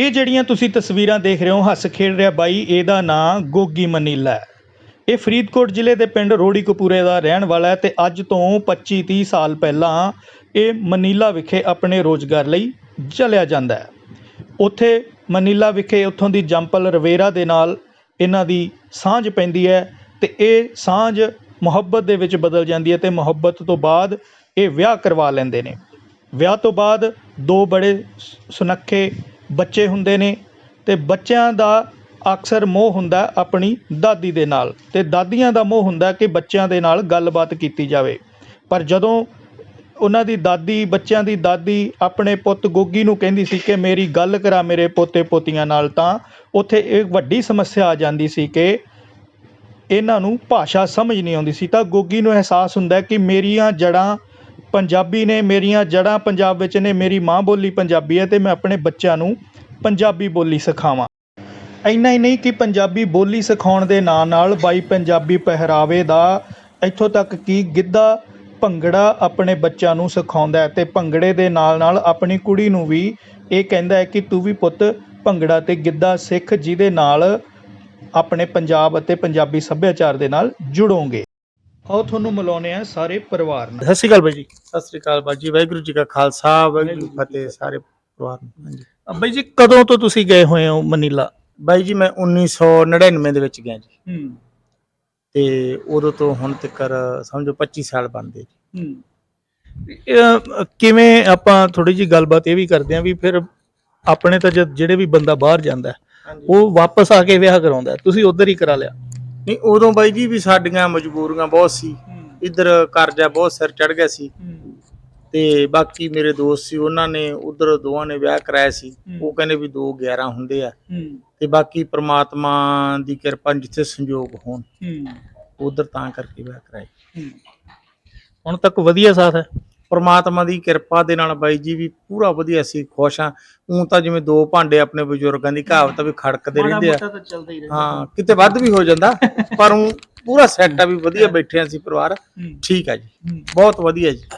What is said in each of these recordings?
ਇਹ ਜਿਹੜੀਆਂ ਤੁਸੀਂ ਤਸਵੀਰਾਂ ਦੇਖ ਰਹੇ ਹੋ, ਹੱਸ ਖੇਡ ਰਿਹਾ ਬਾਈ, ਇਹਦਾ ਨਾਂ ਗੋਗੀ ਮਨੀਲਾ ਹੈ। ਇਹ ਫਰੀਦਕੋਟ ਜ਼ਿਲ੍ਹੇ ਦੇ ਪਿੰਡ ਰੋੜੀ ਕਪੂਰੇ ਦਾ ਰਹਿਣ ਵਾਲਾ ਹੈ ਤੇ ਅੱਜ ਤੋਂ 25 30 ਸਾਲ ਪਹਿਲਾਂ ਇਹ ਮਨੀਲਾ ਵਿਖੇ ਆਪਣੇ ਰੋਜ਼ਗਾਰ ਲਈ ਚਲਿਆ ਜਾਂਦਾ ਹੈ। ਉੱਥੇ ਮਨੀਲਾ ਵਿਖੇ ਉੱਥੋਂ ਦੀ ਜੰਪਲ ਰਵੇਰਾ ਦੇ ਨਾਲ ਇਹਨਾਂ ਦੀ ਸਾਂਝ ਪੈਂਦੀ ਹੈ ਤੇ ਇਹ ਸਾਂਝ ਮੁਹੱਬਤ ਦੇ ਵਿੱਚ ਬਦਲ ਜਾਂਦੀ ਹੈ ਤੇ ਮੁਹੱਬਤ ਤੋਂ ਬਾਅਦ ਇਹ ਵਿਆਹ ਕਰਵਾ ਲੈਂਦੇ ਨੇ। ਵਿਆਹ ਤੋਂ ਬਾਅਦ ਦੋ ਬੜੇ ਸੁਨੱਖੇ ਬੱਚੇ ਹੁੰਦੇ ਨੇ ਤੇ ਬੱਚਿਆਂ ਦਾ ਅਕਸਰ ਮੋਹ ਹੁੰਦਾ ਆਪਣੀ ਦਾਦੀ ਦੇ ਨਾਲ ਤੇ ਦਾਦੀਆਂ ਦਾ ਮੋਹ ਹੁੰਦਾ ਕਿ ਬੱਚਿਆਂ ਦੇ ਨਾਲ ਗੱਲਬਾਤ ਕੀਤੀ ਜਾਵੇ। ਪਰ ਜਦੋਂ ਉਹਨਾਂ ਦੀ ਦਾਦੀ, ਬੱਚਿਆਂ ਦੀ ਦਾਦੀ ਆਪਣੇ ਪੁੱਤ ਗੋਗੀ ਨੂੰ ਕਹਿੰਦੀ ਸੀ ਕਿ ਮੇਰੀ ਗੱਲ ਕਰਾ ਮੇਰੇ ਪੋਤੇ ਪੋਤੀਆਂ ਨਾਲ, ਤਾਂ ਉੱਥੇ ਇੱਕ ਵੱਡੀ ਸਮੱਸਿਆ ਆ ਜਾਂਦੀ ਸੀ ਕਿ ਇਹਨਾਂ ਨੂੰ ਭਾਸ਼ਾ ਸਮਝ ਨਹੀਂ ਆਉਂਦੀ ਸੀ। ਤਾਂ ਗੋਗੀ ਨੂੰ ਅਹਿਸਾਸ ਹੁੰਦਾ ਕਿ ਮੇਰੀਆਂ ਜੜ੍ਹਾਂ ਪੰਜਾਬੀ ਨੇ ਮੇਰੀਆਂ ਜੜ੍ਹਾਂ ਪੰਜਾਬ ਵਿੱਚ ਨੇ, ਮੇਰੀ ਮਾਂ ਬੋਲੀ ਪੰਜਾਬੀ ਹੈ ਤੇ ਮੈਂ ਆਪਣੇ ਬੱਚਿਆਂ ਨੂੰ ਪੰਜਾਬੀ ਬੋਲੀ ਸਿਖਾਵਾਂ। ਇੰਨਾ ਹੀ ਨਹੀਂ ਕਿ ਪੰਜਾਬੀ ਬੋਲੀ ਸਿਖਾਉਣ ਦੇ ਨਾਲ ਨਾਲ ਬਾਈ ਪੰਜਾਬੀ ਪਹਿਰਾਵੇ ਦਾ ਇੱਥੋਂ ਤੱਕ ਕਿ ਗਿੱਧਾ ਭੰਗੜਾ ਆਪਣੇ ਬੱਚਿਆਂ ਨੂੰ ਸਿਖਾਉਂਦਾ ਹੈ ਤੇ ਭੰਗੜੇ ਦੇ ਨਾਲ ਨਾਲ ਆਪਣੀ ਕੁੜੀ ਨੂੰ ਵੀ ਇਹ ਕਹਿੰਦਾ ਹੈ ਕਿ ਤੂੰ ਵੀ ਪੁੱਤ ਭੰਗੜਾ ਤੇ ਗਿੱਧਾ ਸਿੱਖ, ਜਿਹਦੇ ਨਾਲ ਆਪਣੇ ਪੰਜਾਬ ਅਤੇ ਪੰਜਾਬੀ ਸੱਭਿਆਚਾਰ ਦੇ ਨਾਲ ਜੁੜੋਗੇ। ਆਓ ਤੁਹਾਨੂੰ ਮਿਲਾਉਂਦੇ ਆ ਸਾਰੇ ਪਰਿਵਾਰ ਨਾਲ। ਸਤਿ ਸ਼੍ਰੀ ਅਕਾਲ ਬਾਈ ਜੀ। ਸਤਿ ਸ੍ਰੀ ਅਕਾਲ ਬਾਜੀ ਵਾਹਿਗੁਰੂ ਜੀ ਕਾ ਖਾਲਸਾ ਵਾਹਿਗੁਰੂ ਜੀ ਕੀ ਫਤਿਹ ਸਾਰੇ ਪਰਿਵਾਰ ਨੂੰ। ਹਾਂਜੀ। ਬਾਈ ਜੀ ਕਦੋਂ ਤੋਂ ਤੁਸੀਂ ਗਏ ਹੋਏ ਹੋ ਮਨੀਲਾ? ਬਾਈ ਜੀ ਮੈਂ 1999 ਦੇ ਵਿੱਚ ਗਿਆ ਜੀ। ਹੂੰ। ਤੇ ਉਦੋਂ ਤੋਂ ਹੁਣ ਤੱਕ ਸਮਝੋ 25 ਸਾਲ ਬਣਦੇ ਜੀ। ਹੂੰ। ਕਿਵੇਂ ਆਪਾਂ ਥੋੜੀ ਜੀ ਗੱਲਬਾਤ ਇਹ ਵੀ ਕਰਦੇ ਆਂ ਵੀ ਫਿਰ ਆਪਣੇ ਤਾਂ ਜਦ ਜਿਹੜੇ ਵੀ ਬੰਦਾ ਬਾਹਰ ਜਾਂਦਾ ਹੈ, ਉਹ ਵਾਪਸ ਆ ਕੇ ਵਿਆਹ ਕਰਾਉਂਦਾ ਹੈ। ਤੁਸੀਂ ਉਧਰ ਹੀ ਕਰਾ ਲਿਆ। ਨਹੀਂ ਉਦੋਂ ਬਾਈ ਜੀ ਵੀ ਸਾਡੀਆਂ ਮਜਬੂਰੀਆਂ ਬਹੁਤ ਸੀ। ਇੱਧਰ ਕਰਜ਼ਾ ਬਹੁਤ ਸਿਰ ਚੜ ਗਿਆ ਸੀ। ਤੇ ਬਾਕੀ ਮੇਰੇ ਦੋਸਤ ਸੀ ਉਹਨਾਂ ਨੇ ਉਧਰ ਦੋਵਾਂ ਨੇ ਵਿਆਹ ਕਰਾਇਆ ਸੀ। ਉਹ ਕਹਿੰਦੇ ਵੀ 2 11 ਹੁੰਦੇ ਆ। ਤੇ ਬਾਕੀ ਪ੍ਰਮਾਤਮਾ ਦੀ ਕਿਰਪਾ ਜਿੱਥੇ ਸੰਜੋਗ ਹੋਣ। ਉਧਰ ਤਾਂ ਕਰਕੇ ਵਿਆਹ ਕਰਾਏ ਹੁਣ ਤੱਕ ਵਧੀਆ ਸਾਥ ਹੈ। ਪਰਮਾਤਮਾ ਦੀ ਕਿਰਪਾ ਦੇ ਨਾਲ ਬਾਈ ਜੀ ਵੀ ਪੂਰਾ ਵਧੀਆ ਸੀ ਖੁਸ਼ ਆ। ਉਂ ਤਾਂ ਜਿਵੇਂ ਦੋ ਭਾਂਡੇ ਆਪਣੇ ਬਜ਼ੁਰਗਾਂ ਦੀ ਕਹਾਵਤ ਵੀ ਖੜਕਦੇ ਰਹਿੰਦੇ ਆ। ਤਾਂ ਚੱਲਦਾ ਹੀ ਹਾਂ ਕਿਤੇ ਵੱਧ ਵੀ ਹੋ ਜਾਂਦਾ ਪਰ ਊਂ ਪੂਰਾ ਸੈੱਟ ਆ ਵੀ ਵਧੀਆ ਬੈਠੇ ਆ ਸੀ ਪਰਿਵਾਰ। ਠੀਕ ਆ ਜੀ। ਬਹੁਤ ਵਧੀਆ ਜੀ।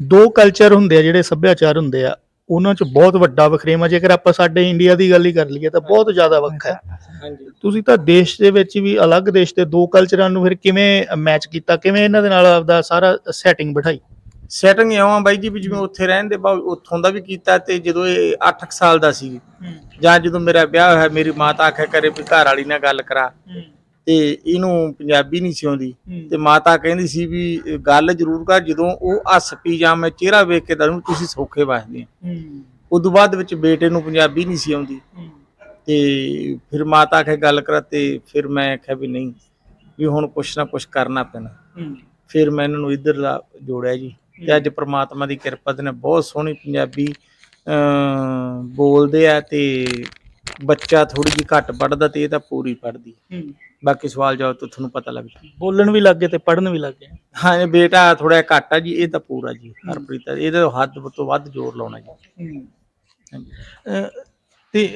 ਦੋ ਕਲਚਰ ਹੁੰਦੇ ਆ ਜਿਹੜੇ ਸੱਭਿਆਚਾਰ ਹੁੰਦੇ ਆ ਉਹਨਾਂ 'ਚ ਬਹੁਤ ਵੱਡਾ ਵਖਰੇਵਾ ਜੇਕਰ ਆਪਾਂ ਸਾਡੇ ਇੰਡੀਆ ਦੀ ਗੱਲ ਹੀ ਕਰ ਲਈਏ ਤਾਂ ਬਹੁਤ ਜ਼ਿਆਦਾ ਵੱਖਰਾ ਹੈ। ਹਾਂਜੀ। ਤੁਸੀਂ ਤਾਂ ਦੇਸ਼ ਦੇ ਵਿੱਚ ਵੀ ਅਲੱਗ ਦੇਸ਼ ਦੇ ਦੋ ਕਲਚਰਾਂ ਨੂੰ ਫਿਰ ਕਿਵੇਂ ਮੈਚ ਕੀਤਾ ਕਿਵੇਂ ਇਹਨਾਂ ਦੇ ਨਾਲ ਆਪਦਾ ਸਾਰਾ ਸੈਟਿੰਗ ਬਿਠਾਈ? ਸੈਟਿੰਗ ਇਉਂ ਆ ਬਾਈ ਜੀ ਵੀ ਜਿਵੇਂ ਉੱਥੇ ਰਹਿੰਦੇ ਬਾ ਉੱਥੋਂ ਦਾ ਵੀ ਕੀਤਾ ਤੇ ਜਦੋਂ ਇਹ 8 ਸਾਲ ਦਾ ਸੀ। ਜਾਂ ਜਦੋਂ ਮੇਰਾ ਵਿਆਹ ਹੋਇਆ ਮੇਰੀ ਮਾਤਾ ਆਖਿਆ ਕਰੇ ਵੀ ਘਰ ਵਾਲੀ ਨਾਲ ਗੱਲ ਕਰਾ। ਤੇ ਇਹਨੂੰ ਪੰਜਾਬੀ ਨਹੀਂ ਸੀ ਆਉਂਦੀ। ਤੇ ਮਾਤਾ ਕਹਿੰਦੀ ਸੀ ਵੀ ਗੱਲ ਜ਼ਰੂਰ ਕਰ ਜਦੋਂ ਉਹ ਹੱਸ ਪੀ ਜਾਂ ਮੈਂ ਚਿਹਰਾ ਵੇਖ ਕੇ ਦੱਸੂ ਤੁਸੀਂ ਸੌਖੇ ਵਸਦੇ ਆ ਉਦੋਂ ਬਾਅਦ ਵਿੱਚ ਬੇਟੇ ਨੂੰ ਪੰਜਾਬੀ ਨਹੀਂ ਸੀ ਆਉਂਦੀ। ਤੇ ਫਿਰ ਮਾਤਾ ਆਖੇ ਗੱਲ ਕਰਾ ਤੇ ਫਿਰ ਮੈਂ ਆਖਿਆ ਵੀ ਨਹੀਂ ਵੀ ਹੁਣ ਕੁਛ ਨਾ ਕੁਛ ਕਰਨਾ ਪੈਣਾ। ਫਿਰ ਮੈਂ ਇਹਨਾਂ ਨੂੰ ਇੱਧਰ ਦਾ ਜੋੜਿਆ ਜੀ। ਤੇ ਅੱਜ ਪ੍ਰਮਾਤਮਾ ਦੀ ਕਿਰਪਾ ਦੇ ਨਾਲ ਬਹੁਤ ਸੋਹਣੀ ਪੰਜਾਬੀ ਬੋਲਦੇ ਆ ਤੇ ਬੱਚਾ ਥੋੜੀ ਜਿਹੀ ਘੱਟ ਪੜਦਾ ਤੇ ਇਹ ਤਾਂ ਪੂਰੀ ਪੜਦੀ ਬਾਕੀ ਸਵਾਲ ਜਵਾਬ ਤਾਂ ਤੁਹਾਨੂੰ ਪਤਾ ਲੱਗ ਜੂ ਬੋਲਣ ਵੀ ਲੱਗ ਗਏ ਤੇ ਪੜਨ ਵੀ ਲੱਗ ਗਏ। ਹਾਂ ਇਹ ਬੇਟਾ ਥੋੜਾ ਜਿਹਾ ਘੱਟ ਆ ਜੀ ਇਹ ਤਾਂ ਪੂਰਾ ਜੀ ਹਰਪ੍ਰੀਤ। ਇਹਦੇ ਹੱਦ ਤੋਂ ਵੱਧ ਜ਼ੋਰ ਲਾਉਣਾ ਜੀ। ਤੇ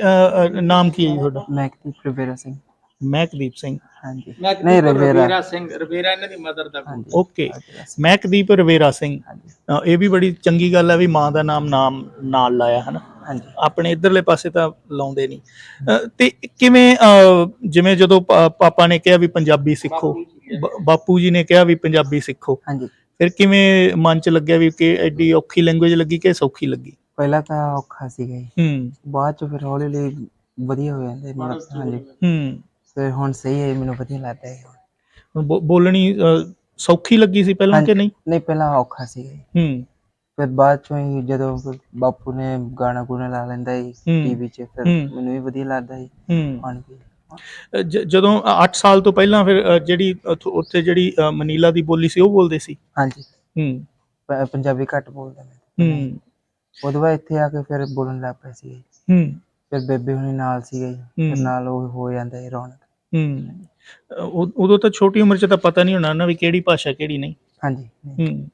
ਨਾਮ ਕੀ ਹੈ ਜੀ ਤੁਹਾਡਾ? ਮੈਕਦੀਪ ਰਵੇਰਾ ਸਿੰਘ ਮਹਿਕਦੀਪ ਸਿੰਘ। ਹਾਂਜੀ। ਨਹੀਂ ਰਵੇਰਾ। ਰਵੇਰਾ ਸਿੰਘ ਰਵੇਰਾ ਇਹਨਾਂ ਦੀ ਮਦਰ ਦਾ ਹਾਂਜੀ। ਓਕੇ। ਮਹਿਕਦੀਪ ਰਵੇਰਾ ਸਿੰਘ। ਹਾਂਜੀ। ਅਹ, ਇਹ ਵੀ ਬੜੀ ਚੰਗੀ ਗੱਲ ਹੈ ਵੀ ਮਾਂ ਦਾ ਨਾਮ ਨਾਮ ਨਾਲ ਲਾਇਆ ਹਨਾ? ਹਾਂਜੀ। ਆਪਣੇ ਇਧਰਲੇ ਪਾਸੇ ਤਾਂ ਲਾਉਂਦੇ ਨਹੀਂ। ਤੇ ਕਿਵੇਂ ਜਿਵੇਂ ਜਦੋਂ ਪਾ- ਪਾਪਾ ਨੇ ਕਿਹਾ ਵੀ ਪੰਜਾਬੀ ਸਿੱਖੋ ਬ- ਬਾਪੂ ਜੀ ਨੇ ਕਿਹਾ ਵੀ ਪੰਜਾਬੀ ਸਿੱਖੋ। ਹਾਂਜੀ। ਫਿਰ ਕਿਵੇਂ ਮਨ ਚ ਲੱਗਿਆ ਵੀ ਕਿ ਐਡੀ ਔਖੀ ਲੈਂਗੁਏਜ ਲੱਗੀ ਕਿ ਸੌਖੀ ਲੱਗੀ? ਪਹਿਲਾਂ ਤਾਂ ਔਖਾ ਸੀਗਾ ਜੀ। ਹੂੰ। ਬਾਅਦ ਚ ਫਿਰ ਹੌਲੀ ਹੌਲੀ ਵਧੀਆ ਹੋ ਜਾਂਦੇ ਮੈਨੂੰ ਹਾਂਜੀ। ਹੂੰ। ਫਿਰ ਹੁਣ ਸਹੀ ਹੈ ਮੈਨੂੰ ਵਧੀਆ ਲੱਗਦਾ ਹੈ ਹੁਣ। ਬੋ- ਬੋਲਣੀ ਅਹ, ਸੌਖੀ ਲੱਗੀ ਸੀ ਪਹਿਲਾਂ ਕਿ ਨਹੀਂ? ਨਹੀਂ ਪਹਿਲਾਂ ਔਖਾ ਜੀ ਹੂੰ। ਫਿਰ ਬਾਅਦ ਚੋਂ ਹੀ ਜਦੋਂ ਫਿਰ ਬਾਪੂ ਨੇ ਗਾਣਾ ਗੁਣਾ ਲਾ ਲੈਂਦਾ ਹੂੰ। ਟੀਵੀ 'ਚ ਫਿਰ ਹੂੰ। ਮੈਨੂੰ ਵੀ ਵਧੀਆ ਲੱਗਦਾ ਹੂੰ। ਹੁਣ ਵੀ। ਅਹ, ਜ- ਜਦੋਂ 8 ਸਾਲ ਤੋਂ ਪਹਿਲਾਂ ਫਿਰ ਅਹ, ਜਿਹੜੀ ਉੱਥੋਂ- ਉੱਥੇ ਜਿਹੜੀ ਅਹ, ਮਨੀਲਾ ਦੀ ਬੋਲੀ ਸੀ ਉਹ ਬੋਲਦੇ ਸੀ? ਹਾਂਜੀ। ਹੂੰ। ਪ- ਪੰਜਾਬੀ ਘੱਟ ਬੋਲਦਾ ਮੈਂ ਹੂੰ। ਉਦੋਂ ਬਾਅਦ ਇੱਥੇ ਆ ਕੇ ਫਿਰ ਬੋਲਣ ਲੱਗ ਪਿਆ ਸੀ ਹੂੰ। ਫਿਰ ਬੇਬੇ ਹੁਣੀ ਨਾਲ ਸੀਗੇ। ਜੀ ਫਿਰ ਹੂੰ। ਨਾਲ ਉਹ ਹੋ ਜਾਂਦਾ ਹੈ ਰੌਣਕ। ਹੂੰ। ਉਦੋਂ ਤਾਂ ਛੋਟੀ ਉਮਰ 'ਚ ਤਾਂ ਪਤਾ ਨਹੀਂ ਹੋਣਾ ਨਾ ਵੀ ਕਿਹੜੀ ਭਾਸ਼ਾ ਕਿਹੜੀ ਨਹੀਂ। ਹਾਂਜੀ ਨਹੀਂ, ਹੂੰ।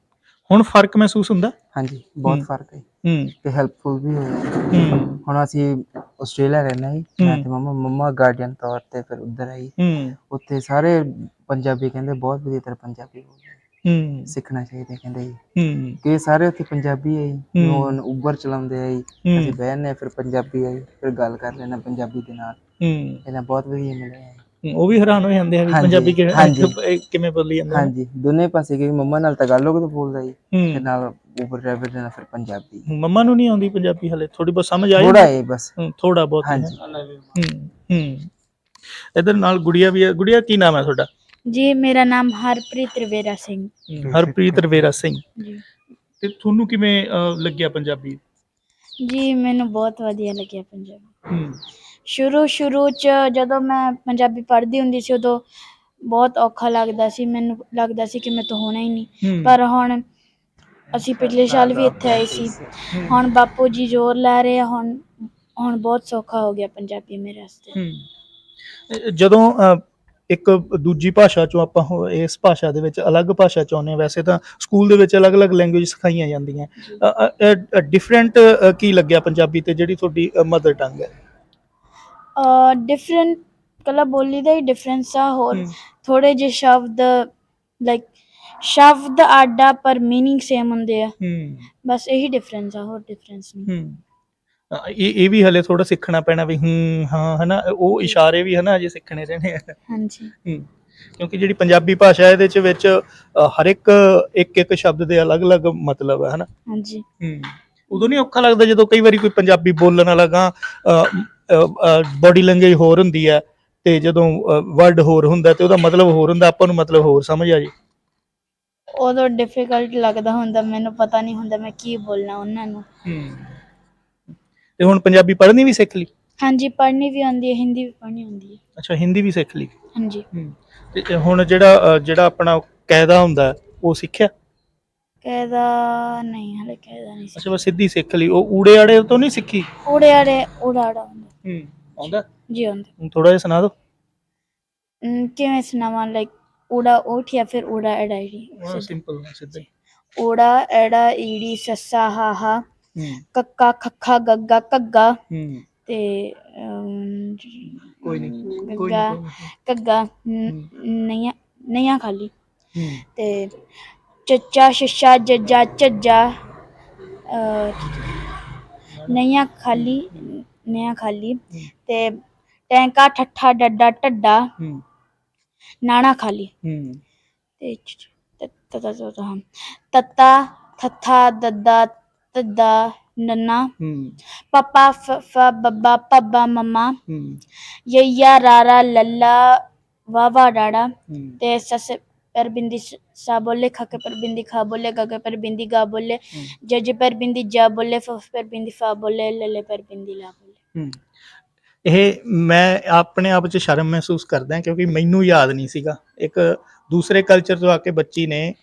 ਹੁਣ ਫ਼ਰਕ ਮਹਿਸੂਸ ਹੁੰਦਾ? ਹਾਂਜੀ ਬਹੁਤ ਹੂੰ। ਫ਼ਰਕ ਹੈ। ਹੂੰ। ਤੇ ਹੈਲਪਫੁਲ ਵੀ ਹੋਇਆ। ਹੂੰ। ਹੁਣ ਅਸੀਂ ਆਸਟ੍ਰੇਲੀਆ ਰਹਿੰਦੇ ਹਾਂ ਮੈਂ ਹੂੰ। ਤੇ ਮਮਾ ਮਮਾ ਗਾਰਡੀਅਨ ਤੌਰ ਤੇ ਫਿਰ ਉੱਧਰ ਆਈ। ਹੂੰ। ਉੱਥੇ ਸਾਰੇ ਪੰਜਾਬੀ ਕਹਿੰਦੇ ਬਹੁਤ ਵਧੀਆ ਤਰ੍ਹਾਂ ਪੰਜਾਬੀ ਬੋਲਦੇ ਹੂੰ। ਸਿੱਖਣਾ ਚਾਹੀਦਾ ਕਹਿੰਦੇ ਜੀ। ਹੂੰ। ਕਿ ਸਾਰੇ ਉੱਥੇ ਪੰਜਾਬੀ ਹੈ ਜੀ। ਹੂੰ। ਉਬਰ ਚਲਾਉਂਦੇ ਆ ਜੀ। ਹੂੰ। ਅਸੀਂ ਬਹਿਨੇ ਫਿਰ ਪੰਜਾਬੀ ਹੈ ਜੀ। ਫਿਰ ਗੱਲ ਕਰ ਲੈਣਾ ਪੰਜਾਬੀ ਦੇ ਨਾਲ। ਹੂੰ। ਇਹਨਾਂ ਬਹੁਤ ਵਧੀਆ ਮਿਲਿਆ ਹੈ ਉਹ ਵੀ ਹੈਰਾਨ ਹੋ ਜਾਂਦੇ ਆ ਵੀ ਹਾਂਜੀ, ਪੰਜਾਬੀ ਕਿਵੇਂ ਹਾਂਜੀ। ਇਹ ਕਿਵੇਂ ਬੋਲੀ ਜਾਂਦੇ? ਨੇ। ਹਾਂਜੀ ਦੋਨੇ ਪਾਸੇ ਕਿ ਮੰਮਾ ਨਾਲ ਤਾਗਾਲੋਗ ਤੋਂ ਬੋਲਦਾ ਜੀ ਤੇ ਹੂੰ ਨਾਲ ਉਬਰ ਡਰਾਈਵਰ ਦੇ ਨਾਲ ਫਿਰ ਪੰਜਾਬੀ। ਮੰਮਾ ਨੂੰ ਨਹੀਂ ਆਉਂਦੀ ਪੰਜਾਬੀ ਹਲੇ ਥੋੜੀ ਬਹੁਤ ਸਮਝ ਆਈ? ਥੋੜਾ ਹੈ ਬਸ। ਥੋੜਾ ਬਹੁਤ ਹੈ। ਹਾਂਜੀ। ਹੂੰ ਹੂੰ ਇਧਰ ਨਾਲ ਗੁੜੀਆ ਵੀ ਹੈ ਗੁੜੀਆ ਕੀ ਨਾਮ ਹੈ ਤੁਹਾਡਾ? ਜੀ ਮੇਰਾ ਨਾਮ ਹਰਪ੍ਰੀਤ ਰਵੇਰਾ ਸਿੰਘ। ਹਰਪ੍ਰੀਤ ਰਵੇਰਾ ਸਿੰਘ। ਜੀ। ਤੇ ਤੁਹਾਨੂੰ ਕਿਵੇਂ ਅਹ, ਲੱਗਿਆ ਪੰਜਾਬੀ? ਜੀ ਮੈਨੂੰ ਬਹੁਤ ਵਧੀਆ ਲੱਗਿਆ ਪੰਜਾਬੀ। ਹੂੰ। ਸ਼ੁਰੂ ਸ਼ੁਰੂ ਚ ਜਦੋਂ ਮੈਂ ਪੰਜਾਬੀ ਪੜ੍ਹਦੀ ਹੁੰਦੀ ਸੀ ਉਦੋਂ ਬਹੁਤ ਔਖਾ ਲੱਗਦਾ ਸੀ ਮੈਨੂੰ ਲੱਗਦਾ ਸੀ ਕਿ ਮੈਂ ਤੋਂ ਹੋਣਾ ਹੀ ਨਹੀਂ। ਹੂੰ। ਪਰ ਹੁਣ ਅਸੀਂ ਪਿਛਲੇ ਸਾਲ ਵੀ ਇੱਥੇ ਆਏ ਸੀ। ਹੁਣ ਬਾਪੂ ਜੀ ਜ਼ੋਰ ਲਾ ਰਹੇ ਆ ਹੁਣ ਹੁਣ ਬਹੁਤ ਸੌਖਾ ਹੋ ਗਿਆ ਪੰਜਾਬੀ ਮੇਰੇ ਵਾਸਤੇ। ਹੂੰ। ਜਦੋਂ ਇੱਕ ਦੂਜੀ ਭਾਸ਼ਾ ਚੋਂ ਆਪਾਂ ਹੋ- ਇਸ ਭਾਸ਼ਾ ਦੇ ਵਿੱਚ ਅਲੱਗ ਭਾਸ਼ਾ ਚ ਆਉਂਦੇ ਹਾਂ ਵੈਸੇ ਤਾਂ ਸਕੂਲ ਦੇ ਵਿੱਚ ਅਲੱਗ-ਅਲੱਗ ਲੈਂਗੁਏਜ ਸਿਖਾਈਆਂ ਜਾਂਦੀਆਂ। ਡਿਫਰੈਂਟ ਕੀ ਲੱਗਿਆ ਪੰਜਾਬੀ ਤੇ ਜਿਹੜੀ ਤੁਹਾਡੀ ਮਦਰ ਟੰਗ ਹੈ? ਡਿਫਰੈਂਟ ਕਲਾ ਬੋਲੀ ਦਾ ਹੀ ਡਿਫਰੈਂਸ ਆ ਹੋਰ ਹੂੰ। ਥੋੜੇ ਜਿਹੇ ਸ਼ਬਦ ਲਾਈਕ ਸ਼ਬਦ ਆਡਾ ਪਰ मीनिंग ਸੇਮ ਹੁੰਦੇ ਆ ਹੂੰ ਬਸ ਇਹੀ ਡਿਫਰੈਂਸ ਆ ਹੋਰ ਡਿਫਰੈਂਸ ਨਹੀਂ ਹੂੰ ਅ, ਇਹ ਇਹ ਵੀ ਹਲੇ ਥੋੜਾ ਸਿੱਖਣਾ ਪੈਣਾ ਵੀ ਹੂੰ ਹਾਂ ਹਨਾ ਉਹ ਇਸ਼ਾਰੇ ਵੀ ਹਨਾ ਅਜੇ ਸਿੱਖਣੇ ਰਹਿਣੇ ਆ ਹਾਂਜੀ ਹੂੰ ਕਿਉਂਕਿ ਜਿਹੜੀ ਪੰਜਾਬੀ ਭਾਸ਼ਾ ਇਹਦੇ ਚ ਵਿੱਚ ਅ, ਹਰ ਇੱਕ ਇੱਕ ਇੱਕ ਸ਼ਬਦ ਦੇ ਅਲੱਗ-ਅਲੱਗ ਮਤਲਬ ਹੈ ਹਨਾ ਹਾਂਜੀ ਹੂੰ ਉਦੋਂ ਨਹੀਂ ਔਖਾ ਲੱਗਦਾ ਜਦੋਂ ਕਈ ਵਾਰੀ ਕੋਈ ਪੰਜਾਬੀ ਬੋਲਣ ਵਾਲਾ ਗਾ ਬਾਡੀ ਲੈਂਗੁਏਜ ਹੋਰ ਹੁੰਦੀ ਹੈ ਤੇ ਜਦੋਂ ਵਰਡ ਹੋਰ ਹੁੰਦਾ ਤੇ ਉਹਦਾ ਮਤਲਬ ਹੋਰ ਹੁੰਦਾ ਆਪਾਂ ਨੂੰ ਮਤਲਬ ਹੋਰ ਸਮਝ ਆ ਜੇ। ਉਦੋਂ ਡਿਫਿਕਲਟ ਲੱਗਦਾ ਹੁੰਦਾ ਮੈਨੂੰ ਪਤਾ ਨਹੀਂ ਹੁੰਦਾ ਮੈਂ ਕੀ ਬੋਲਣਾ ਉਹਨਾਂ ਨੂੰ। ਤੇ ਹੁਣ ਪੰਜਾਬੀ ਪੜ੍ਹਨੀ ਵੀ ਸਿੱਖ ਲਈ? ਹਾਂਜੀ ਪੜ੍ਹਨੀ ਵੀ ਆਉਂਦੀ ਹੈ ਹਿੰਦੀ ਵੀ ਪੜ੍ਹਨੀ ਆਉਂਦੀ ਹੈ। ਅੱਛਾ ਹਿੰਦੀ ਵੀ ਸਿੱਖ ਲਈ? ਹਾਂਜੀ। ਹੂੰ। ਤੇ ਹੁਣ ਜਿਹੜਾ ਜਿਹੜਾ ਆਪਣਾ ਕਾਇਦਾ ਹੁੰਦਾ ਉਹ ਸਿੱਖਿਆ? ਕਹਿਦਾ ਨਹੀਂ ਹਲੇ ਕਹਿਦਾ ਨਹੀਂ ਅੱਛਾ ਬਸ ਸਿੱਧੀ ਸਿੱਖ ਲਈ। ਉਹ ਊੜੇ ਆੜੇ ਤੋਂ ਨਹੀਂ ਸਿੱਖੀ? ਉੜੇ ਆੜੇ ਹੁੰਦਾ। ਹੂੰ। ਆਉਂਦਾ? ਜੀ ਹੁੰਦਾ ਥੋੜਾ ਜਿਹਾ ਸੁਣਾ ਦਿਓ। ਅਮ, ਕਿਵੇਂ ਸੁਣਾਵਾਂ? ਲਾਈਕ ਉੜਾ ਉਠ ਜਾਂ ਫਿਰ ਉੜਾ ਐੜਾ ਈੜੀ ਸਿੰਪਲ ਸਿੱਧਾ। ਹੀ ਉੜਾ ਐੜਾ ਈੜੀ ਸੱਸਾ ਹਾਹਾ। ਹੂੰ। ਕੱਕਾ ਖੱਖਾ ਗੱਗਾ ਕੱਗਾ ਹੂੰ। ਤੇ ਅਮ, ਕੋਈ ਨਹੀਂ ਕੋਈ ਗੱਗਾ ਨਹੀਂ ਕੱਗਾ ਨ- ਨਈਆਂ ਨਈਆਂ ਖਾਲੀ। ਹੂੰ। ਤੇ ਚੱਚਾ ਸ਼ਿਸ਼ਾ ਜੱਜਾ ਝੱਜਾ ਅਹ, ਨਈਆਂ ਖਾਲੀ। ਨਈਆਂ ਖਾਲੀ। ਤੇ ਟੈਂਕਾ ਠੱਠਾ ਡੱਡਾ ਟੱਡਾ ਹੂੰ। ਨਾਣਾ ਖਾਲੀ। ਹੂੰ। ਤੇ ਚ- ਚ- ਤ- ਤ- ਤ- ਤ- ਤ- ਤੱਤਾ ਥੱਥਾ ਦੱਦਾ ਤੱਦਾ ਨੰਨਾ। ਹੂੰ। ਪਪਾ ਫ ਫ ਬੱਬਾ ਪੱਬਾ ਮਮਾ। ਹੂੰ। ਯਈਆ ਰਾਰਾ ਲੱਲਾ ਵਾਵਾ ਡਾੜਾ। ਤੇ ਸਸ ਪਰ ਬਿੰਦੀ ਸ- ਸਾ ਬੋਲੇ ਖਕੇ ਪਰ ਬਿੰਦੀ ਖਾ ਬੋਲੇ ਗਗੇ ਪਰ ਬਿੰਦੀ ਗਾ ਬੋਲੇ। ਜਜ ਪਰ ਬਿੰਦੀ ਜਾ ਬੋਲੇ ਫਫ ਪਰ ਬਿੰਦੀ ਫਾ ਬੋਲੇ ਲੱਲੇ ਪਰ ਬਿੰਦੀ ਲਾ ਬੋਲੇ। ਹੂੰ। ਇਹ ਮੈਂ ਆਪਣੇ ਆਪ 'ਚ ਸ਼ਰਮ ਮਹਿਸੂਸ ਕਰਦਾ ਕਿਉਂਕਿ ਮੈਨੂੰ ਯਾਦ ਨਹੀਂ ਸੀਗਾ। ਇੱਕ ਦੂਸਰੇ ਕਲਚਰ ਤੋਂ ਆ ਕੇ ਬੱਚੀ ਨੇ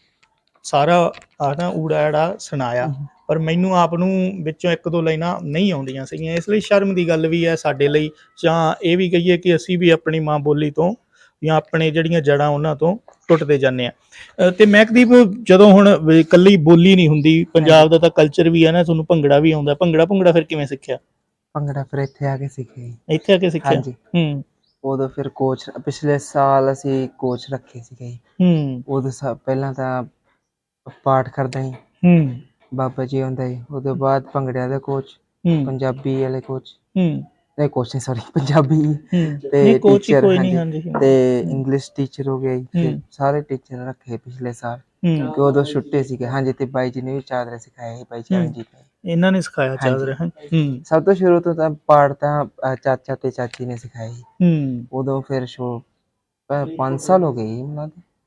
ਸਾਰਾ ਆ ਨਾ ਊੜਾ ਐੜਾ ਸੁਣਾਇਆ। ਪਰ ਮੈਨੂੰ ਆਪ ਨੂੰ ਵਿੱਚੋਂ ਇੱਕ ਦੋ ਲਾਈਨਾਂ ਨਹੀਂ ਆਉਂਦੀਆਂ ਸੀਗੀਆਂ। ਇਸ ਲਈ ਸ਼ਰਮ ਦੀ ਗੱਲ ਵੀ ਹੈ ਸਾਡੇ ਲਈ। ਜਾਂ ਇਹ ਵੀ ਕਹੀਏ ਕਿ ਅਸੀਂ ਵੀ ਆਪਣੀ ਮਾਂ ਬੋਲੀ ਤੋਂ ਜਾਂ ਆਪਣੇ ਜਿਹੜੀਆਂ ਜੜਾਂ ਉਹਨਾਂ ਤੋਂ ਟੁੱਟਦੇ ਜਾਂਦੇ ਆ ਤੇ ਮਹਿਕਦੀਪ ਜਦੋਂ ਹੁਣ ਇਕੱਲੀ ਬੋਲੀ ਨਹੀਂ ਹੁੰਦੀ ਪੰਜਾਬ ਦਾ ਤਾਂ ਕਲਚਰ ਵੀ ਹੈ ਨਾ ਤੁਹਾਨੂੰ ਭੰਗੜਾ ਵੀ ਆਉਂਦਾ। ਭੰਗੜਾ ਭੰਗੜਾ ਫਿਰ ਕਿਵੇਂ ਸਿੱਖਿਆ? ਭੰਗੜਾ ਫਿਰ ਇੱਥੇ ਆ ਕੇ ਸਿੱਖਿਆ ਜੀ। ਇੱਥੇ ਆ ਕੇ ਸਿੱਖਿਆ? ਹਾਂਜੀ। ਹੂੰ। ਉਦੋਂ ਫਿਰ ਕੋਚ ਪਿਛਲੇ ਸਾਲ ਅਸੀਂ ਕੋਚ ਰੱਖੇ ਸੀਗੇ ਜੀ। ਹੂੰ। ਉਦੋਂ ਸਾ ਪਹਿਲਾਂ ਤਾਂ ਪਾਠ ਕਰਦਾ ਹੂੰ। ਬਾਬਾ ਜੀ ਹੁੰਦਾ ਜੀ। ਉਹਦੇ ਬਾਅਦ ਭੰਗੜਿਆਂ ਦਾ ਕੋਚ ਹੂੰ। ਪੰਜਾਬੀ ਵਾਲੇ ਕੋਚ ਹੂੰ। ਨਹੀਂ ਕੋਚ ਨਹੀਂ ਸੌਰੀ ਪੰਜਾਬੀ। ਹੂੰ। ਤੇ ਨਹੀਂ ਕੋਚ ਹੀ teacher, ਕੋਈ ਨਹੀਂ ਹਾਂਜੀ। ਤੇ ਇੰਗਲਿਸ਼ ਟੀਚਰ ਹੋ ਗਿਆ ਜੀ। ਹੂੰ। ਸਾਰੇ ਟੀਚਰ ਰੱਖੇ ਪਿਛਲੇ ਸਾਲ। ਹੂੰ। ਕਿ ਉਦੋਂ ਛੁੱਟੇ ਸੀਗੇ। ਹਾਂਜੀ ਤੇ ਬਾਈ ਜੀ ਨੇ ਵੀ ਚਾਦਰਾ ਸਿਖਾਇਆ ਸੀ ਬਾਈ ਚਰਨਜੀਤ ਨੇ। ਇਹਨਾਂ ਨੇ ਸਿਖਾਇਆ ਚੱਲ ਰਿਹਾ ਹੂੰ। ਸਭ ਤੋਂ ਸ਼ੁਰੂ ਤੋਂ ਤਾਂ ਪਾਠ ਤਾਂ ਅ, ਚਾਚਾ ਤੇ ਚਾਚੀ ਨੇ ਸਿਖਾਇਆ ਸੀ ਹੂੰ। ਉਦੋਂ ਫਿਰ ਸ਼ੋ 5 ਸਾਲ ਹੋ ਗਏ ਜੀ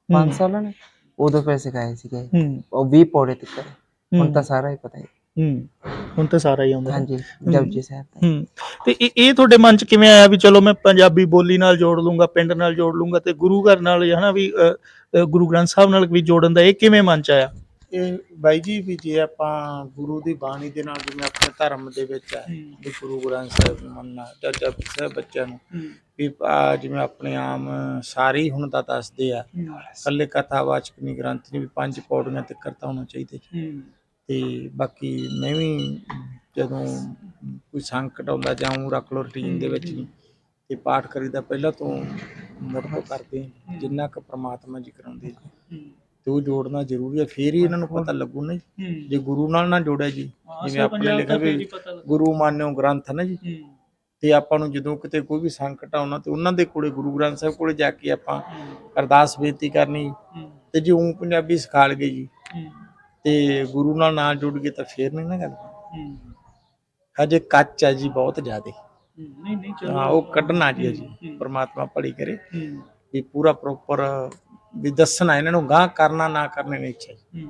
5 ਸਾਲਾਂ ਨੇ। ਉਦੋਂ ਫਿਰ ਸਿਖਾਏ ਸੀਗੇ। ਹੂੰ। ਉਹ 20 ਪੌੜੇ ਤੱਕ ਹੁਣ ਹੂੰ, ਤਾਂ ਸਾਰਾ ਹੀ ਪਤਾ ਹੈ। ਹੂੰ। ਹੁਣ ਤਾਂ ਸਾਰਾ ਹੀ ਆਉਂਦਾ ਹੈ। ਹਾਂਜੀ ਜਪਜੀ ਸਾਹਿਬ ਦਾ। ਹੂੰ। ਤੇ ਇਹ ਇਹ ਤੁਹਾਡੇ ਮਨ ਚ ਕਿਵੇਂ ਆਇਆ ਵੀ ਚਲੋ ਮੈਂ ਪੰਜਾਬੀ ਬੋਲੀ ਨਾਲ ਜੋੜ ਲੂੰਗਾ ਪਿੰਡ ਨਾਲ ਜੋੜ ਲੂੰਗਾ ਤੇ ਗੁਰੂ ਘਰ ਨਾਲ ਹਨਾ ਵੀ ਅ, ਅ, ਗੁਰੂ ਗ੍ਰੰਥ ਸਾਹਿਬ ਨਾਲ ਵੀ ਜੋੜਨ ਦਾ ਇਹ ਕਿਵੇਂ ਮਨ ਚ ਆਇਆ? ਇਹ ਬਾਈ ਜੀ ਵੀ ਜੇ ਆਪਾਂ ਗੁਰੂ ਦੀ ਬਾਣੀ ਦੇ ਨਾਲ ਜਿਵੇਂ ਆਪਣੇ ਧਰਮ ਦੇ ਵਿੱਚ ਹੈ। ਵੀ ਗੁਰੂ ਗ੍ਰੰਥ ਸਾਹਿਬ ਨੂੰ ਮੰਨਣਾ ਜਪਜੀ ਸਾਹਿਬ ਬੱਚਿਆਂ ਨੂੰ ਵੀ ਆਹ ਜਿਵੇਂ ਆਪਣੇ ਆਮ ਸਾਰੇ ਹੁਣ ਤਾਂ ਦੱਸਦੇ ਆ ਕੱਲੇ ਕਥਾਵਾਚਕ ਨਹੀਂ ਗ੍ਰੰਥ ਨਹੀਂ ਵੀ ਪੰਜ ਪੌੜੀਆਂ ਤੱਕ ਕਰਤਾ ਹੋਣਾ ਚਾਹੀਦਾ ਜੀ। ਤੇ ਬਾਕੀ ਮੈਂ ਵੀ ਜਦੋਂ ਕੋਈ ਸੰਕਟ ਆਉਂਦਾ ਜਾਂ ਊਂ ਰੱਖ ਲਓ ਰੁਟੀਨ ਦੇ ਵਿੱਚ ਵੀ ਤੇ ਪਾਠ ਕਰੀਦਾ ਪਹਿਲਾਂ ਤੋਂ ਮੁੜ ਤੋਂ ਕਰਦੇ ਜਿੰਨਾ ਕੁ ਪ੍ਰਮਾਤਮਾ ਜੀ ਕਰਾਉਂਦੇ ਜੀ ਤੇ ਉਹ ਜੋੜਨਾ ਜ਼ਰੂਰੀ ਹੈ ਫੇਰ ਹੀ ਇਹਨਾਂ ਨੂੰ ਪਤਾ ਲੱਗੂ ਨਾ ਜੀ। ਗੁਰੂ ਨਾਲ ਨਾ ਜੋੜਿਆ ਜੀ ਜਿਵੇਂ ਆਪਣੇ ਲਿਖਿਆ ਵੀ ਗੁਰੂ ਮਾਨਿਓ ਗ੍ਰੰਥ ਨਾ ਜੀ। ਤੇ ਆਪਾਂ ਨੂੰ ਜਦੋਂ ਕਿਤੇ ਕੋਈ ਵੀ ਸੰਕਟ ਆਉਣਾ ਤੇ ਉਹਨਾਂ ਦੇ ਕੋਲੇ ਗੁਰੂ ਗ੍ਰੰਥ ਸਾਹਿਬ ਕੋਲੇ ਜਾ ਕੇ ਆਪਾਂ ਅਰਦਾਸ ਬੇਨਤੀ ਕਰਨੀ ਤੇ ਜੇ ਉਹ ਪੰਜਾਬੀ ਸਿਖਾ ਲਗੇ ਜੀ ਤੇ ਗੁਰੂ ਨਾਲ ਨਾ ਜੁੜ ਗਏ ਤਾਂ ਫੇਰ ਨਹੀਂ ਨਾ ਗੱਲ। ਹਜੇ ਕੱਚ ਹੈ ਜੀ ਬਹੁਤ ਜ਼ਿਆਦੇ। ਨਹੀਂ ਨਹੀਂ ਹਾਂ ਉਹ ਕੱਢਣਾ ਜੀ ਜੀ ਪ੍ਰਮਾਤਮਾ ਭਲੀ ਕਰੇ। ਵੀ ਪੂਰਾ ਪ੍ਰੋਪਰ ਵੀ ਦੱਸਣਾ ਇਹਨਾਂ ਨੂੰ ਗਾਂ ਕਰਨਾ ਨਾ ਕਰਨੇ ਦੀ ਇੱਛਾ ਜੀ।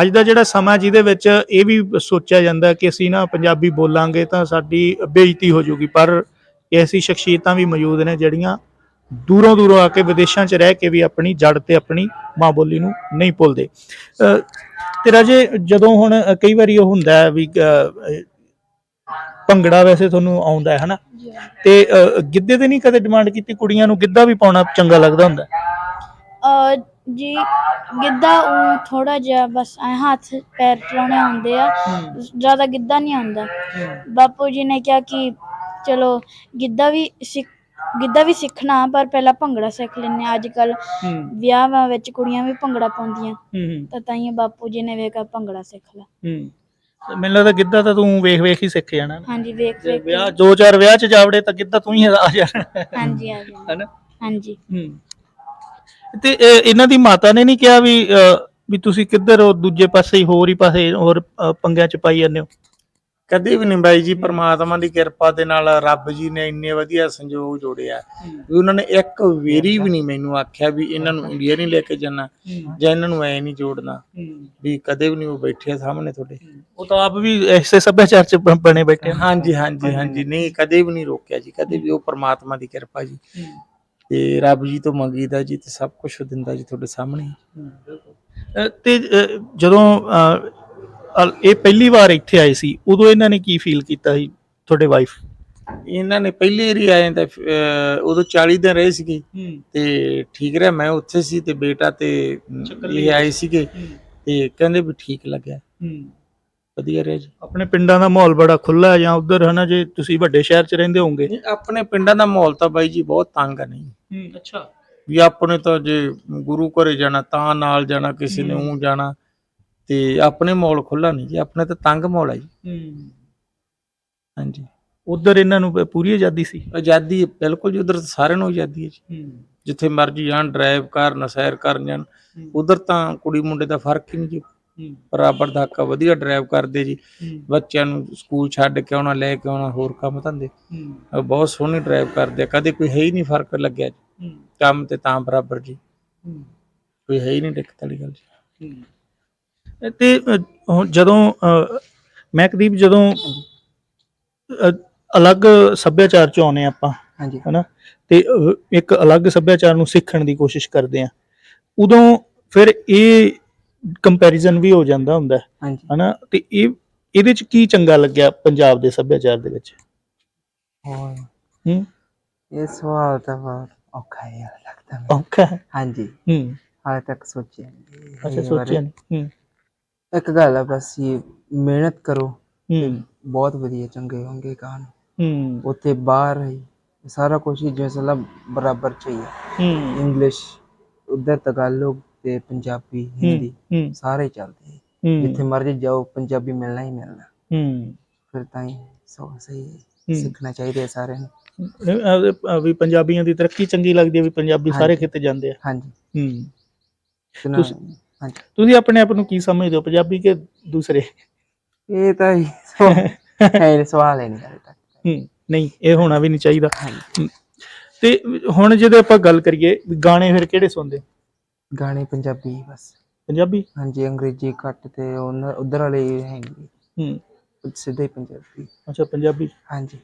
ਅੱਜ ਦਾ ਜਿਹੜਾ ਸਮਾਂ ਜਿਹਦੇ ਵਿੱਚ ਇਹ ਵੀ ਸੋਚਿਆ ਜਾਂਦਾ ਕਿ ਅਸੀਂ ਨਾ ਪੰਜਾਬੀ ਬੋਲਾਂਗੇ ਤਾਂ ਸਾਡੀ ਬੇਇੱਜ਼ਤੀ ਹੋ ਜਾਊਗੀ ਪਰ ਐਸੀ ਸ਼ਖਸੀਅਤਾਂ ਵੀ ਮੌਜੂਦ ਨੇ ਜਿਹੜੀਆਂ ਦੂਰੋਂ ਦੂਰੋਂ ਆ ਕੇ ਵਿਦੇਸ਼ਾਂ 'ਚ ਰਹਿ ਕੇ ਵੀ ਆਪਣੀ ਜੜ ਤੇ ਆਪਣੀ ਮਾਂ ਬੋਲੀ ਨੂੰ ਨਹੀਂ ਭੁੱਲਦੇ। ਤੇ ਰਾਜੇ ਜਦੋਂ ਹੁਣ ਕਈ ਵਾਰੀ ਉਹ ਹੁੰਦਾ ਹੈ ਵੀ ਭੰਗੜਾ ਵੈਸੇ ਤੁਹਾਨੂੰ ਆਉਂਦਾ ਹੈ ਹਨਾ? ਤੇ ਗਿੱਧੇ ਤੇ ਨਹੀਂ ਕਦੇ ਡਿਮਾਂਡ ਕੀਤੀ? ਕੁੜੀਆਂ ਨੂੰ ਗਿੱਧਾ ਵੀ ਪਾਉਣਾ ਚੰਗਾ ਲੱਗਦਾ ਹੁੰਦਾ ਜੀ ਗਿੱਧਾ ਉਹ ਥੋੜਾ ਜਿਹਾ ਬਸ ਐ ਹੱਥ ਪੈਰ ਚਲਾਉਣੇ ਆਉਂਦੇ ਆ ਜ਼ਿਆਦਾ ਗਿੱਧਾ ਨਹੀਂ ਆਉਂਦਾ। ਬਾਪੂ ਜੀ ਨੇ ਕਿਹਾ ਕਿ ਚਲੋ ਗਿੱਧਾ ਵੀ ਸਿੱਖ ਗਿੱਧਾ ਵੀ ਸਿੱਖਣਾ ਪਰ ਪਹਿਲਾਂ ਭੰਗੜਾ ਸਿੱਖ ਲੈਣੇ ਅੱਜ ਕੱਲ ਹੂੰ। ਵਿਆਹਾਂ ਵਿੱਚ ਕੁੜੀਆਂ ਵੀ ਭੰਗੜਾ ਪਾਉਂਦੀਆਂ। ਹੂੰ ਤਾਂ ਤਾਈਆਂ ਬਾਪੂ ਜੀ ਨੇ ਵੇਖਿਆ ਭੰਗੜਾ ਸਿੱਖ ਲੈ ਹੂੰ। ਤੇ ਮੈਨੂੰ ਲੱਗਦਾ ਗਿੱਧਾ ਤਾਂ ਤੂੰ ਵੇਖ ਵੇਖ ਹੀ ਸਿੱਖ ਜਾਣਾ। ਨਾ। ਹਾਂਜੀ ਵੇਖ ਜੇ ਵੇਖ ਕੇ- ਵਿਆਹ ਦੋ ਚਾਰ ਵਿਆਹ ਚ ਜਾਵੜੇ ਤਾਂ ਗਿੱਧਾ ਤੂੰ ਹੀ ਆ ਜਾਣਾ। ਹਾਂਜੀ ਹਾਂਜੀ ਹਨਾ? ਹਾਂਜੀ। ਹੂੰ। ਤੇ ਇਹ- ਇਹਨਾਂ ਦੀ ਮਾਤਾ ਨੇ ਨਹੀਂ ਕਿਹਾ ਵੀ ਵੀ ਤੁਸੀਂ ਕਿੱਧਰ ਹੋ ਦੂਜੇ ਪਾਸੇ ਹੀ ਹੋਰ ਹੀ ਪਾਸੇ ਹੋਰ ਪੰਗਿਆਂ ਚ ਪਾਈ ਜਾਂਦੇ ਹੋ? ਕਦੇ ਵੀ ਨਹੀਂ ਬਾਈ ਜੀ ਪ੍ਰਮਾਤਮਾ ਦੀ ਕਿਰਪਾ ਦੇ ਨਾਲ ਰੱਬ ਜੀ ਨੇ ਇੰਨੇ ਵਧੀਆ ਸੰਜੋਗ ਜੋੜਿਆ ਵੀ ਉਹਨਾਂ ਨੇ ਇੱਕ ਵੇਰੀ ਵੀ ਨਹੀਂ ਮੈਨੂੰ ਆਖਿਆ ਵੀ ਇਹਨਾਂ ਨੂੰ ਇੰਡੀਆ ਨਹੀਂ ਲੈ ਕੇ ਜਾਣਾ ਜਾਂ ਇਹਨਾਂ ਨੂੰ ਐ ਨਹੀਂ ਜੋੜਨਾ। ਵੀ ਕਦੇ ਵੀ ਨਹੀਂ ਉਹ ਬੈਠੇ ਆ ਸਾਹਮਣੇ ਤੁਹਾਡੇ। ਉਹ ਤਾਂ ਆਪ ਵੀ ਐਸੇ ਸੱਭਿਆਚਾਰ ਚ ਬ- ਬਣੇ ਬੈਠੇ। ਹਾਂਜੀ ਹਾਂਜੀ ਹਾਂਜੀ। ਨਹੀਂ ਕਦੇ ਵੀ ਨਹੀਂ ਰੋਕਿਆ ਜੀ। ਕਦੇ ਵੀ ਉਹ ਪ੍ਰਮਾਤਮਾ ਦੀ ਕਿਰਪਾ ਜੀ। ਤੇ ਰੱਬ ਜੀ ਤੋਂ ਮੰਗੀਦਾ ਜੀ ਤੇ ਸਭ ਕੁਝ ਦਿੰਦਾ ਜੀ ਤੁਹਾਡੇ ਸਾਹਮਣੇ। ਤੇ ਜਦੋਂ ਇਹ ਪਹਿਲੀ ਵਾਰ ਇੱਥੇ ਆਏ ਸੀ ਉਦੋਂ ਇਹਨਾਂ ਨੇ ਕੀ ਫੀਲ ਕੀਤਾ ਸੀ ਤੁਹਾਡੇ ਵਾਈਫ ਇਹਨਾਂ ਨੇ ਪਹਿਲੀ ਵਾਰੀ ਆਏ ਤਾਂ ਉਦੋਂ 40 ਦਿਨ ਰਹੇ ਸੀਗੇ। ਤੇ ਠੀਕ ਰਿਹਾ ਮੈਂ ਉੱਥੇ ਸੀ ਤੇ ਬੇਟਾ ਤੇ ਇਹ ਆਏ ਸੀਗੇ ਤੇ ਕਹਿੰਦੇ ਵੀ ਠੀਕ ਲੱਗਿਆ। ਵਧੀਆ ਰਿਹਾ ਜੀ। ਆਪਣੇ ਪਿੰਡਾਂ ਦਾ ਮਾਹੌਲ ਬੜਾ ਖੁੱਲਾ ਹੈ ਜਾਂ ਉਧਰ ਹਨਾ ਜੇ ਤੁਸੀਂ ਵੱਡੇ ਸ਼ਹਿਰ ਚ ਰਹਿੰਦੇ ਹੋਵੋਗੇ। ਨਹੀਂ, ਆਪਣੇ ਪਿੰਡਾਂ ਦਾ ਮਾਹੌਲ ਤਾਂ ਬਾਈ ਜੀ ਬਹੁਤ ਤੰਗ ਆ ਨਹੀਂ। ਅੱਛਾ। ਵੀ ਆਪਣੇ ਤਾਂ ਜੇ ਗੁਰੂ ਘਰੇ ਜਾਣਾ ਤਾਂ ਨਾਲ ਜਾਣਾ ਕਿਸੇ ਨੇ ਉਹ ਜਾਣਾ ਤੇ ਆਪਣੇ ਮਾਹੌਲ ਖੁੱਲਾ ਨਹੀਂ ਜੀ ਆਪਣੇ ਤਾਂ ਤੰਗ ਮਾਹੌਲ ਹੈ ਜੀ। ਹਾਂਜੀ। ਉਧਰ ਇਹਨਾਂ ਨੂੰ ਪੂਰੀ ਆਜ਼ਾਦੀ ਸੀ। ਆਜ਼ਾਦੀ ਬਿਲਕੁਲ ਜੀ ਉਧਰ ਸਾਰਿਆਂ ਨੂੰ ਆਜ਼ਾਦੀ ਹੈ ਜੀ। ਜਿੱਥੇ ਮਰਜ਼ੀ ਜਾਣ ਡਰਾਈਵ ਕਰਨ ਸੈਰ ਕਰਨ ਜਾਣ ਉਧਰ ਤਾਂ ਕੁੜੀ ਮੁੰਡੇ ਦਾ ਫ਼ਰਕ ਹੀ ਨਹੀਂ ਜੀ। ਬਰਾਬਰ ਦਾ ਹੱਕ ਆ, ਵਧੀਆ ਡਰਾਈਵ ਕਰਦੇ ਜੀ। ਬੱਚਿਆਂ ਨੂੰ ਸਕੂਲ ਛੱਡ ਕੇ ਆਉਣਾ ਲੈ ਕੇ ਆਉਣਾ ਹੋਰ ਕੰਮ ਧੰਦੇ। ਅਹ ਬਹੁਤ ਸੋਹਣੀ ਡਰਾਈਵ ਕਰਦੇ ਆ। ਕਦੇ ਕੋਈ ਹੈ ਹੀ ਨਹੀਂ ਫ਼ਰਕ ਲੱਗਿਆ ਜੀ। ਕੰਮ ਤੇ ਤਾਂ ਬਰਾਬਰ ਜੀ। ਕੋਈ ਹੈ ਹੀ ਨਹੀਂ ਦਿੱਕਤ ਵਾਲੀ ਗੱਲ ਜੀ। ਤੇ ਅ, ਹੁਣ ਜਦੋਂ ਅ, ਮਹਿਕਦੀਪ ਜਦੋਂ ਅ, ਅਲੱਗ ਸੱਭਿਆਚਾਰ ਚ ਆਉਨੇ ਆਪਾਂ ਹਾਂਜੀ। ਹਨਾ? ਤੇ ਅ, ਇੱਕ ਅਲੱਗ ਸੱਭਿਆਚਾਰ ਨੂੰ ਸਿੱਖਣ ਦੀ ਕੋਸ਼ਿਸ਼ ਕਰਦੇ ਆ ਉਦੋਂ ਫਿਰ ਇਹ ਕੰਪੈਰੀਜ਼ਨ ਵੀ ਹੋ ਜਾਂਦਾ ਹੁੰਦਾ ਹੈ, ਹਾਂਜੀ। ਹਨਾ? ਤੇ ਇਹ ਇਹਦੇ ਚ ਕੀ ਚੰਗਾ ਲੱਗਿਆ ਪੰਜਾਬ ਦੇ ਸੱਭਿਆਚਾਰ ਦੇ ਵਿੱਚ? ਹੋਰ। ਹੂੰ। ਇਹ ਸਵਾਲ ਤਾਂ ਬਹੁਤ ਔਖਾ ਹੈ ਯਾਰ ਲੱਗਦਾ ਮੈਨੂੰ। ਔਖਾ ਹੈ? ਹਾਂਜੀ। ਹੂੰ। ਹਾਲੇ ਤੱਕ ਸੋਚਿਆ ਨਹੀਂ ਅੱਛਾ ਇਹ ਬਾਰੇ। ਸੋਚਿਆ ਨਹੀਂ ਹੂੰ। ਇੱਕ ਗੱਲ ਆ ਬਸ ਇਹ ਮਿਹਨਤ ਕਰੋ ਹੂੰ। ਬਹੁਤ ਵਧੀਆ ਚੰਗੇ ਹੋਣਗੇ ਕਾਨ ਹੂੰ। ਉੱਥੇ ਬਾਹਰ ਹੀ ਸਾਰਾ ਕੁਝ ਜਿਵੇਂ ਸਲਾ ਬਰਾਬਰ ਚਾਹੀਏ ਹੂੰ ਇੰਗਲਿਸ਼ ਉਧਰ ਤਗਾਲੋਗ ਤੇ ਪੰਜਾਬੀ ਹਿੰਦੀ ਸਾਰੇ ਚੱਲਦੇ ਹੂੰ। ਜਿੱਥੇ ਮਰਜ਼ੀ ਜਾਓ ਪੰਜਾਬੀ ਮਿਲਣਾ ਹੀ ਮਿਲਣਾ। ਹੂੰ। ਫਿਰ ਤਾਂ ਹੀ ਸੋ ਸਹੀ। ਸਿੱਖਣਾ ਚਾਹੀਦਾ ਸਾਰਿਆਂ ਨੂੰ। ਵੀ ਪੰਜਾਬੀਆਂ ਦੀ ਤਰੱਕੀ ਚੰਗੀ ਲੱਗਦੀ ਹੈ ਵੀ ਪੰਜਾਬੀ ਸਾਰੇ। ਕਿਤੇ ਜਾਂਦੇ ਆ। ਹਾਂਜੀ। ਹੂੰ। ਤੁਸੀਂ- ਆਪਣੇ ਆਪ ਨੂੰ ਕੀ ਸਮਝਦੇ ਹੋ ਪੰਜਾਬੀ ਕਿ ਦੂਸਰੇ? ਇਹ ਤਾਂ ਹੀ ਸਵਾਲ ਹੈ ਸਵਾਲ ਹੈ ਨਹੀਂ ਹੂੰ ਨਹੀਂ ਇਹ ਹੋਣਾ ਵੀ ਨਹੀਂ ਚਾਹੀਦਾ। ਤੇ ਹੁਣ ਜਦੋਂ ਆਪਾਂ ਗੱਲ ਕਰੀਏ ਗਾਣੇ ਫਿਰ ਕਿਹੜੇ ਸੁਣਦੇ? ਗਾਣੇ ਪੰਜਾਬੀ ਬਸ। ਪੰਜਾਬੀ? ਹਾਂਜੀ ਅੰਗਰੇਜ਼ੀ ਘੱਟ ਤੇ ਉਹਨਾਂ ਉਧਰ ਵਾਲੇ ਹੈਗੇ। ਹੂੰ। ਸਿੱਧੇ ਪੰਜਾਬੀ। ਅੱਛਾ ਪੰਜਾਬੀ? ਹਾਂਜੀ।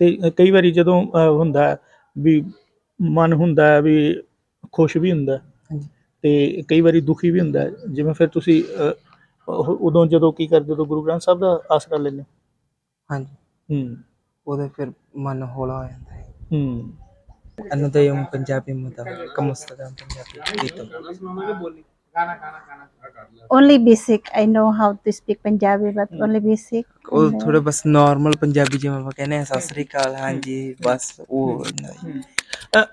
ਤੇ ਕਈ ਵਾਰੀ ਜਦੋਂ ਅਹ, ਹੁੰਦਾ ਹੈ ਵੀ ਮਨ ਹੁੰਦਾ ਹੈ ਵੀ ਖੁਸ਼ ਵੀ ਹੁੰਦਾ ਹੈ ਹਾਂਜੀ। ਤੇ ਕਈ ਵਾਰੀ ਦੁਖੀ ਵੀ ਹੁੰਦਾ। ਹੈ ਜਿਵੇਂ ਫਿਰ ਤੁਸੀਂ ਅਹ, ਉਹ- ਉਦੋਂ ਜਦੋਂ ਕੀ ਕਰਦੇ ਹੋ ਗੁਰੂ ਗ੍ਰੰਥ ਸਾਹਿਬ ਦਾ ਆਸਰਾ ਲੈਂਦੇ? ਹੋ? ਹਾਂਜੀ। ਹੂੰ। ਉਹਦੇ ਫਿਰ ਮਨ ਹੌਲਾ ਹੋ ਜਾਂਦਾ ਹੈ। ਹੂੰ। Ano daw yung Punjabi mo daw? Kamusta daw ang Punjabi dito? Only basic. I know how to speak Punjabi but hmm. only basic. ਉਹ ਥੋੜਾ ਬਸ ਨਾਰਮਲ ਪੰਜਾਬੀ ਜਿਵੇਂ ਆਪਾਂ ਕਹਿੰਦੇ ਆ ਸਤਿ ਸ੍ਰੀ ਅਕਾਲ ਹਾਂਜੀ ਬਸ ਉਹ ਨਹੀਂ Uh,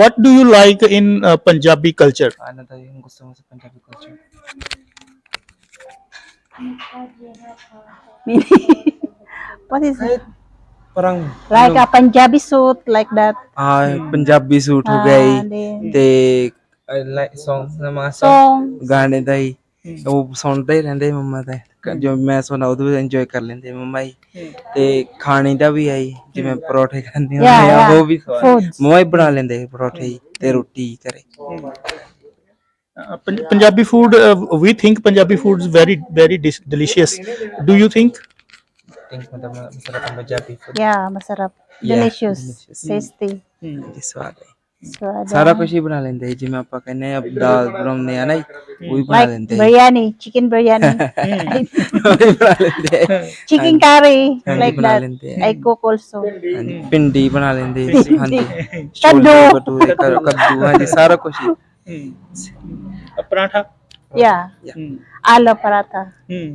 what do you like in uh, Punjabi culture? ano daw yung gusto mo sa Punjabi culture? Meaning, what is it? parang like ano? a Punjabi suit like that. Ah, Punjabi suit ho ਗਈ Ah, then- ਤੇ ਅਹ, like songs ਨਾ mga song Songs. ਗਾਣੇ ਦਾ ਹੀ ਉਹ ਸੁਣਦੇ ਹੀ ਰਹਿੰਦੇ ਮੰਮਾ ਦਾ ਕ- ਜੋ ਮੈਂ ਸੁਣਾ ਉਹਦੇ ਵਿੱਚ enjoy ਕਰ ਲੈਂਦੇ ਮੰਮਾ ਜੀ ਤੇ ਖਾਣੇ ਦਾ ਵੀ ਆਈ ਜਿਵੇਂ ਪਰੌਠੇ ਖਾਂਦੇ ਹੁੰਦੇ Yeah, ਆ yeah. ਉਹ ਵੀ ਸਵਾਦ Foods. ਮੰਮਾ ਹੀ ਬਣਾ ਲੈਂਦੇ ਪਰੌਠੇ ਜੀ ਤੇ ਰੋਟੀ ਘਰੇ Uh, Pun- Punjabi food, uh, we think Punjabi food is very, very dis- delicious. Do you think? Think ਮਤਲਬ ਮਸਲਾ Punjabi food Yeah, masarap. Yeah, Delicious. delicious. Tasty. ਦੀ ਸਵਾਦ ਹੈ So, uh, ਸਾਰਾ ਕੁਝ ਹੀ ਬਣਾ ਲੈਂਦੇ ਜੀ, ਜਿਵੇਂ ਆਪਾਂ ਕਹਿੰਦੇ ਆ ਦਾਲ ਬਣਾਉਂਦੇ ਆ ਨਾ ਜੀ, ਉਹ ਵੀ ਬਣਾ like ਲੈਂਦੇ ਆ biryani, chicken biryani, ਉਹ ਵੀ ਬਣਾ ਲੈਂਦੇ ਆ chicken curry, ਹਾਂਜੀ, like ਬਣਾ that. ਲੈਂਦੇ ਆ I cook also. ਹਾਂਜੀ ਭਿੰਡੀ ਬਣਾ ਲੈਂਦੇ ਆ, ਹਾਂਜੀ ਕੱਦੂ। ਛੋਲੇ ਭਟੂਰੇ ਕਰ- ਕੱਦੂ ਹਾਂਜੀ ਸਾਰਾ ਕੁਝ ਹੀ Uh, paratha? Yeah. Yeah. Aloo paratha. Hmm.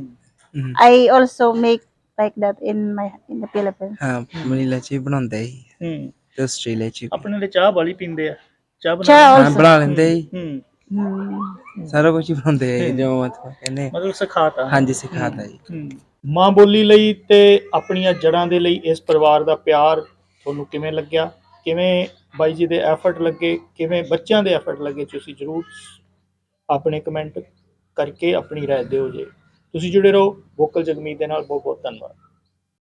Hmm, I also make like that in my in the Philippines. ਹਾਂ ਮਨੀਲਾ ਚ ਬਣਾਉਂਦੇ ਸੀ Hmm. ਤੇ ਆਸਟ੍ਰੇਲੀਆ ਚ ਵੀ। ਆਪਣੇ ਲਈ ਚਾਹ ਵਾਲੀ ਪੀਂਦੇ ਆ ਚਾਹ ਬਣਾ ਹਾਂ also. ਬਣਾ ਲੈਂਦੇ ਸੀ ਹੂੰ Hmm. ਸਾਰਾ ਕੁਝ ਹੀ ਬਣਾਉਂਦੇ ਆ ਜੀ, ਜੋ ਮਤਲਬ ਕਹਿੰਦੇ ਮਤਲਬ ਸਿਖਾਤਾ ਹਾਂਜੀ ਸਿਖਾਤਾ ਜੀ ਹੂੰ। ਮਾਂ ਬੋਲੀ ਲਈ ਤੇ ਆਪਣੀਆਂ ਜੜਾਂ ਦੇ ਲਈ ਇਸ ਪਰਿਵਾਰ ਦਾ ਪਿਆਰ ਤੁਹਾਨੂੰ ਕਿਵੇਂ ਲੱਗਿਆ ਕਿਵੇਂ ਬਾਈ ਜੀ ਦੇ ਐਫਰਟ ਲੱਗੇ ਕਿਵੇਂ ਬੱਚਿਆਂ ਦੇ ਐਫਰਟ ਲੱਗੇ ਤੁਸੀਂ ਜਰੂਰ ਆਪਣੇ ਕਮੈਂਟ ਕਰਕੇ ਆਪਣੀ ਰਾਏ ਦਿਓ ਜੇ ਤੁਸੀਂ ਜੁੜੇ ਰਹੋ ਵੋਕਲ ਜਗਮੀਤ ਦੇ ਨਾਲ। ਬਹੁਤ ਬਹੁਤ ਧੰਨਵਾਦ।